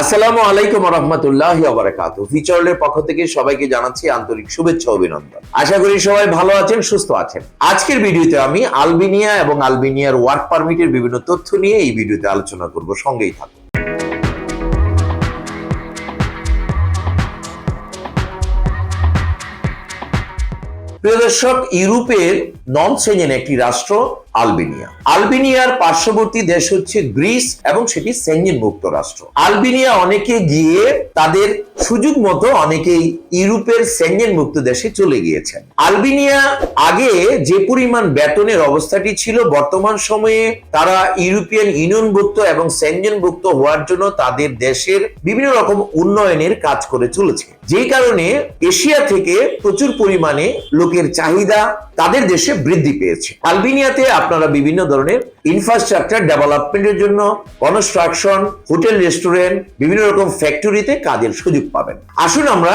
আসসালামু আলাইকুম রহমতুল্লাহ বারাকাত ফিচারলের পক্ষ থেকে সবাইকে জানাচ্ছি আন্তরিক শুভেচ্ছা অভিনন্দন। আশা করি সবাই ভালো আছেন, সুস্থ আছেন। আজকের ভিডিওতে আমি আলবেনিয়া এবং আলবেনিয়ার ওয়ার্ক পারমিটের বিভিন্ন তথ্য নিয়ে এই ভিডিওতে আলোচনা করব। সঙ্গেই থাকুন। প্রিয় দর্শক, ইউরোপের নন সেঞ্জেন একটি রাষ্ট্র, আলবেনিয়া। আলবেনিয়ার পার্শ্ববর্তী দেশ হচ্ছে গ্রিস এবং সেটি সেঞ্জেন মুক্ত রাষ্ট্র। আলবেনিয়া অনেকে গিয়ে তাদের সুযোগ মতো অনেকেই ইউরোপের সেঞ্জেন মুক্ত দেশে চলে গিয়েছেন। আলবেনিয়া আগে যে পরিমাণ বেতনের অবস্থাটি ছিল, বর্তমান সময়ে তারা ইউরোপিয়ান ইউনিয়নভুক্ত এবং সেঞ্জেনভুক্ত হওয়ার জন্য তাদের দেশের বিভিন্ন রকম উন্নয়নের কাজ করে চলেছে। যেই কারণে এশিয়া থেকে প্রচুর পরিমাণে লোকের চাহিদা তাদের দেশে বৃদ্ধি পেয়েছে। আলবেনিয়াতে আপনারা বিভিন্ন ধরনের ইনফ্রাস্ট্রাকচার ডেভেলপমেন্টের জন্য কনস্ট্রাকশন হোটেল রেস্টুরেন্ট বিভিন্ন রকম ফ্যাক্টরিতে কাজের সুযোগ পাবেন। আসুন আমরা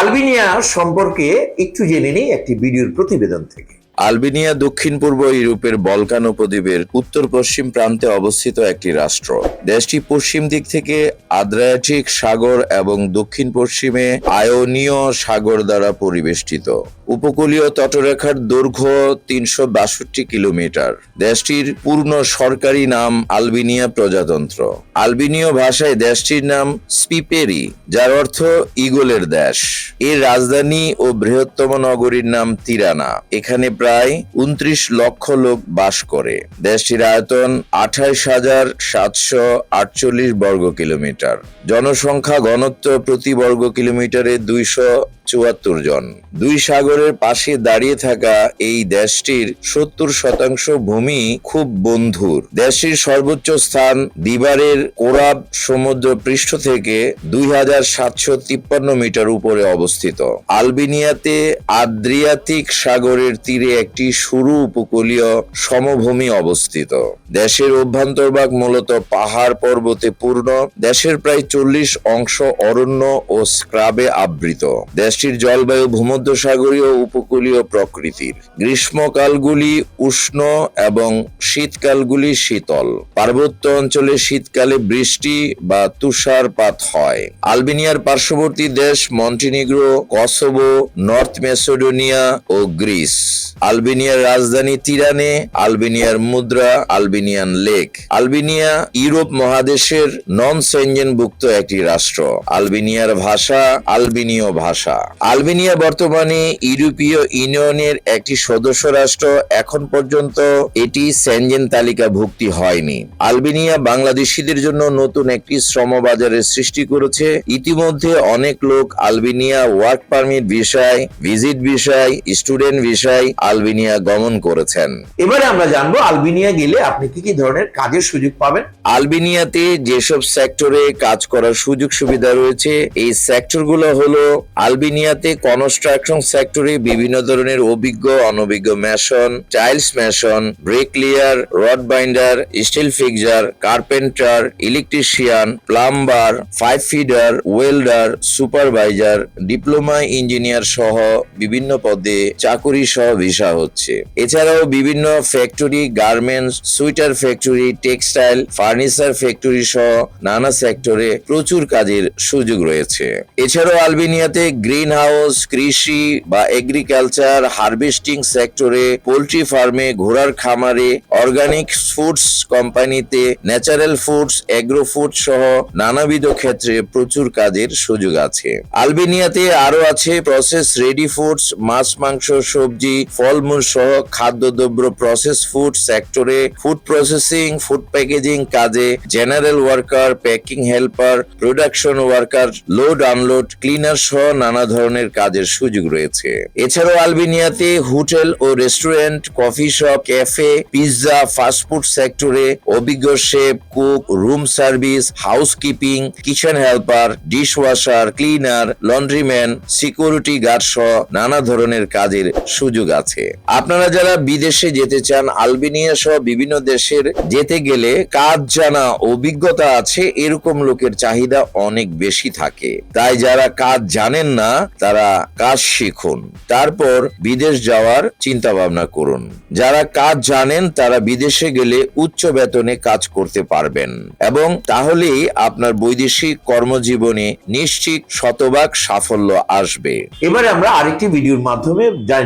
আলবেনিয়া সম্পর্কে একটু জেনে নিই একটি ভিডিওর প্রতিবেদন থেকে। আলবেনিয়া, দক্ষিণ পূর্ব ইউরোপের বলকান উপদ্বীপের উত্তর পশ্চিম প্রান্তে অবস্থিত একটি রাষ্ট্র। দেশটি পশ্চিম দিক থেকে আদ্রিয়াটিক সাগর এবং দক্ষিণ পশ্চিমে আয়োনীয় সাগর দ্বারা পরিবেষ্টিত। উপকূলীয় তটরেখার দৈর্ঘ্য তিনশো বাষট্টি কিলোমিটার। দেশটির পূর্ণ সরকারি নাম আলবেনিয়া প্রজাতন্ত্র। আলবেনীয় ভাষায় দেশটির নাম স্পিপেরি, যার অর্থ ইগলের দেশ। এর রাজধানী ও বৃহত্তম নগরীর নাম তিরানা। এখানে প্রায় উনত্রিশ লক্ষ লোক বাস করে। দেশটির আয়তন আঠাইশ হাজার সাতশো আটচল্লিশ বর্গ কিলোমিটার। জনসংখ্যা ঘনত্ব প্রতি বর্গ কিলোমিটারে দুইশো চুয়াত্তর জন। দুই সাগরের পাশে দাঁড়িয়ে থাকা এই দেশটির সত্তর শতাংশ ভূমি খুব বন্ধুর। দেশটির সর্বোচ্চ স্থান দিবারের কোরাব সমুদ্র পৃষ্ঠ থেকে দুই হাজার সাতশো তিপ্পান্ন মিটার উপরে অবস্থিত। আলবেনিয়াতে আদ্রিয়াতিক সাগরের তীরে একটি সরু উপকূলীয় সমভূমি অবস্থিত। দেশের অভ্যন্তরভাগ মূলত পাহাড় পর্বতে পূর্ণ। দেশের প্রায় চল্লিশ অংশ অরণ্য ও স্ক্রাবে আবৃত। দেশটির জলবায়ু ভূমধ্যসাগরীয় উপকূলীয় প্রকৃতির। গ্রীষ্মকালগুলি উষ্ণ এবং শীতকালগুলি শীতল। পার্বত্য অঞ্চলে শীতকালে বৃষ্টি বা তুষারপাত হয়। আলবেনিয়ার পার্শ্ববর্তী দেশ মন্টিনিগ্রো, কসোভো, নর্থ মেসোডোনিয়া ও গ্রিস। আলবেনিয়ার রাজধানী তিরানে আলবেনিয়ার মুদ্রা, আলবেনিয়ান লেক। আলবেনিয়া ইউরোপ মহাদেশের নন সেঞ্জেনভুক্ত একটি রাষ্ট্র। আলবেনিয়ার ভাষা আলবেনীয় ভাষা। আলবেনিয়া বর্তমানে ইউরোপীয় ইউনিয়নের একটি সদস্য রাষ্ট্র। এখন পর্যন্ত এটি সেনজেন তালিকাভুক্তি হয়নি। আলবেনিয়া বাংলাদেশিদের জন্য নতুন একটি শ্রম বাজারের সৃষ্টি করেছে। ইতিমধ্যে অনেক লোক আলবেনিয়া ওয়ার্ক পারমিট বিষয় ভিজিট বিষয় স্টুডেন্ট বিষয় আলবেনিয়া গমন করেছেন। এবারে আমরা জানব আলবেনিয়া গেলে আপনি কি কি ধরনের কাজের সুযোগ পাবেন। আলবেনিয়াতে যেসব সেক্টরে কাজ করার সুযোগ সুবিধা রয়েছে এই সেক্টরগুলো হলো আলবেনিয়াতে কনস্ট্রাকশন সেক্টরে বিভিন্ন ধরনের অভিজ্ঞ অনভিজ্ঞ mason tiles mason bricklayer rod binder steel fixer carpenter electrician plumber pipe fitter welder supervisor diploma engineer সহ বিভিন্ন পদে চাকুরি সহ ভিসা হচ্ছে। এছাড়াও বিভিন্ন factory garments sweater factory textile furniture factory সহ নানা সেক্টরে প্রচুর কাজের সুযোগ রয়েছে। এছাড়াও আলবেনিয়াতে গ্রিন হাউস কৃষি বা এগ্রিকালচার হার্ভেস্টিং সেক্টরে পোল্ট্রি ফার্মে ঘোড়ার খামারে অর্গানিক ফুডস কোম্পানিতে ন্যাচারাল ফুডস এগ্রো ফুড সহ নানাবিধ ক্ষেত্রে প্রচুর কাজের সুযোগ আছে। আলবেনিয়াতে আরও আছে প্রসেস রেডি ফুডস মাছ, মাংস, সবজি, ফলমূল সহ খাদ্যদ্রব্য প্রসেস ফুড সেক্টরে ফুড প্রসেসিং ফুড প্যাকেজিং কাজে general worker packing helper production worker load unload cleaner সহ নানা ধরনের কাজের সুযোগ রয়েছে। এছাড়াও আলবেনিয়াতে হোটেল ও restaurant coffee shop cafe pizza fast food সেক্টরে অভিজ্ঞ chef cook room service housekeeping kitchen helper dish washer cleaner laundryman security guard সহ নানা ধরনের কাজের সুযোগ আছে। আপনারা যারা বিদেশে যেতে চান, আলবেনিয়া সহ বিভিন্ন দেশের যেতে গেলে কাজ জানা অভিজ্ঞতা আছে, এরকম লোকের চাহিদা অনেক বেশি থাকে। তাই যারা কাজ জানেন না, তারা কাজ শিখুন। তারপর বিদেশ যাওয়ার চিন্তা ভাবনা করুন। যারা কাজ জানেন, তারা বিদেশে গেলে উচ্চ বেতনে কাজ করতে পারবেন। এবং তাহলেই আপনার বৈদেশিক কর্মজীবনে নিশ্চিত শতভাগ সাফল্য আসবে। এবারে আমরা আরেকটি ভিডিওর মাধ্যমে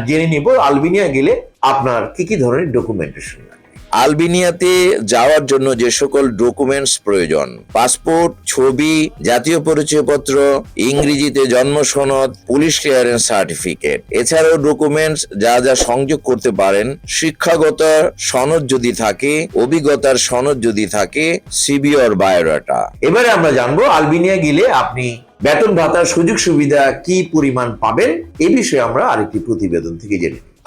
জেনে নেব, আলবেনিয়া গেলে আপনার কি কি ধরনের ডকুমেন্টেশন আলবেনিয়াতে যাওয়ার জন্য যে সকল ডকুমেন্টস প্রয়োজন পাসপোর্ট ছবি, জাতীয় পরিচয়পত্র, ইংরেজিতে জন্ম সনদ পুলিশ ক্লিয়ারেন্স সার্টিফিকেট এছাড়াও ডকুমেন্টস যা যা সংযোগ করতে পারেন, শিক্ষাগত সনদ যদি থাকে, অভিজ্ঞতার সনদ যদি থাকে সিবি অর বায়োডাটা এবারে আমরা জানব আলবেনিয়া গেলে আপনি বেতন ভাতার সুযোগ সুবিধা কি পরিমাণ পাবেন, এ বিষয়ে আমরা আরেকটি প্রতিবেদন থেকে জেনে নিই।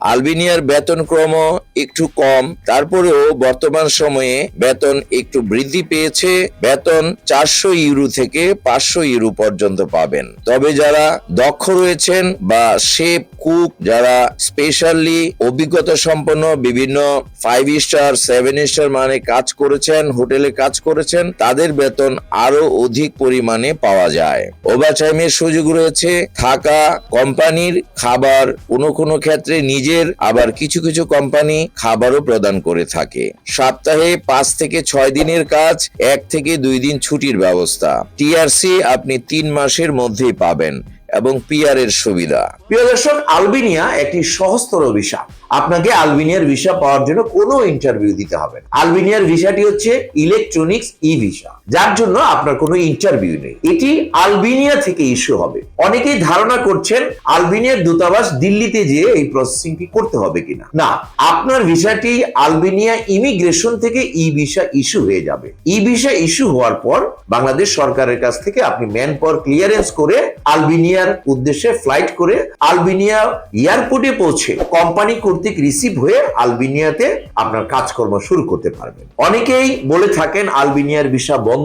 আলবেনিয়ার বেতন ক্রম একটু কম। তারপরেও বর্তমান সময়ে বেতন একটু বৃদ্ধি পেয়েছে। বেতন চারশো ইউরো থেকে পাঁচশো ইউরো পর্যন্ত পাবেন। তবে যারা দক্ষ রয়েছেন বা শেফ, কুক, যারা স্পেশালি অভিজ্ঞতা সম্পন্ন বিভিন্ন ফাইভ স্টার, সেভেন স্টার মানে কাজ করেছেন, হোটেলে কাজ করেছেন, তাদের বেতন আরও অধিক পরিমাণে পাওয়া যায়। ওভারটাইমের সুযোগ রয়েছে থাকা, কোম্পানির খাবার, কোনো কোনো ক্ষেত্রে নিজের আবার কিছু কিছু কোম্পানি খাবারও প্রদান করে থাকে। সপ্তাহে পাঁচ থেকে ছয় দিনের কাজ, এক থেকে দুই দিন ছুটির ব্যবস্থা। টিআরসি আপনি তিন মাসের মধ্যেই পাবেন এবং পিআর এর সুবিধা। প্রিয় দর্শক, আলবেনিয়া একটি সহস্তর ভিসা। আপনাকে আলবেনিয়ার ভিসা পাওয়ার জন্য কোনো ইন্টারভিউ দিতে হবে। আলবেনিয়ার ভিসাটি হচ্ছে ইলেকট্রনিক্স ই ভিসা যার জন্য আপনার কোনো ইন্টারভিউ নেই। এটি আলবেনিয়া থেকে ইস্যু হবে। অনেকেই ধারণা করছেন আলবেনিয়ার দূতাবাস দিল্লিতে যেয়ে এই প্রসেসিংটি করতে হবে কিনা। না, আপনার ভিসাটি আলবেনিয়া ইমিগ্রেশন থেকে ই ভিসা ইস্যু হয়ে যাবে। ই ভিসা ইস্যু হওয়ার পর বাংলাদেশ সরকারের কাছ থেকে আপনি ম্যান পাওয়ার ক্লিয়ারেন্স করে আলবেনিয়ার উদ্দেশ্যে ফ্লাইট করে আলবেনিয়া এয়ারপোর্টে পৌঁছে কোম্পানি কর্তৃক রিসিভ হয়ে আলবেনিয়াতে আপনার কাজকর্ম শুরু করতে পারবেন। অনেকেই বলে থাকেন আলবেনিয়ার ভিসা বন্ধ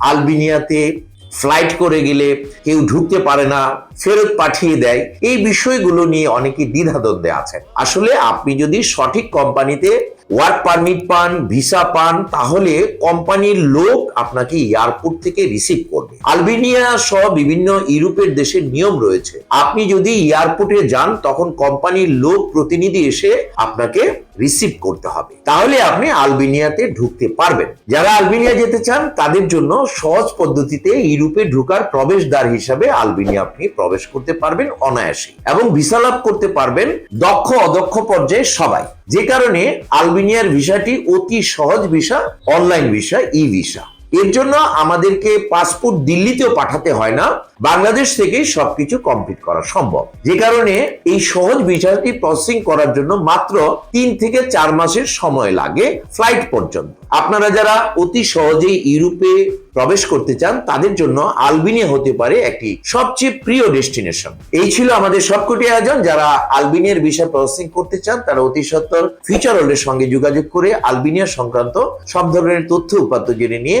আলবেনিয়াতে ফ্লাইট করে গেলে কেউ ঢুকতে পারে না, ফেরত পাঠিয়ে দেয়। এই বিষয়গুলো নিয়ে অনেকে দ্বিধাদ্বন্দ্বে আছেন। আসলে আপনি যদি সঠিক কোম্পানিতে ওয়ার্ক পারমিট পান ভিসা পান, তাহলে কোম্পানির লোক আপনাকে এয়ারপোর্ট থেকে রিসিভ করবে। আলবেনিয়া সহ বিভিন্ন ইউরোপের দেশের নিয়ম রয়েছে। আপনি যদি এয়ারপোর্টে যান, তখন কোম্পানির লোক প্রতিনিধি এসে আপনাকে রিসিভ করতে হবে। তাহলে আপনি আলবেনিয়াতে ঢুকতে পারবেন। যারা আলবেনিয়া যেতে চান, তাদের জন্য সহজ পদ্ধতিতে ইউরোপে ঢোকার প্রবেশদ্বার হিসাবে আলবেনিয়া আপনি প্রবেশ করতে পারবেন অনায়াসে এবং ভিসা লাভ করতে পারবেন দক্ষ অদক্ষ পর্যায়ে সবাই। যে কারণে আলবেনিয়ার ভিসাটি অতি সহজ visa online visa e visa. এর জন্য আমাদেরকে পাসপোর্ট দিল্লিতেও পাঠাতে হয় না, বাংলাদেশ থেকেই সবকিছু কমপ্লিট করা সম্ভব। যে কারণে এই সহজ ভিসাটি প্রসেসিং করার জন্য মাত্র তিন থেকে চার মাসের সময় লাগে ফ্লাইট পর্যন্ত। আপনারা যারা অতি সহজেই ইউরোপে প্রবেশ করতে চান, তাদের জন্য আলবেনিয়া হতে পারে একটি সবচেয়ে প্রিয় ডেস্টিনেশন এই ছিল আমাদের সবকটি আয়োজন। যারা আলবিনিয়ার ভিসা প্রসেসিং করতে চান, তারা অতি সত্তর ফিচার হলের সঙ্গে যোগাযোগ করে আলবেনিয়া সংক্রান্ত সব ধরনের তথ্য উপাত্ত জেনে নিয়ে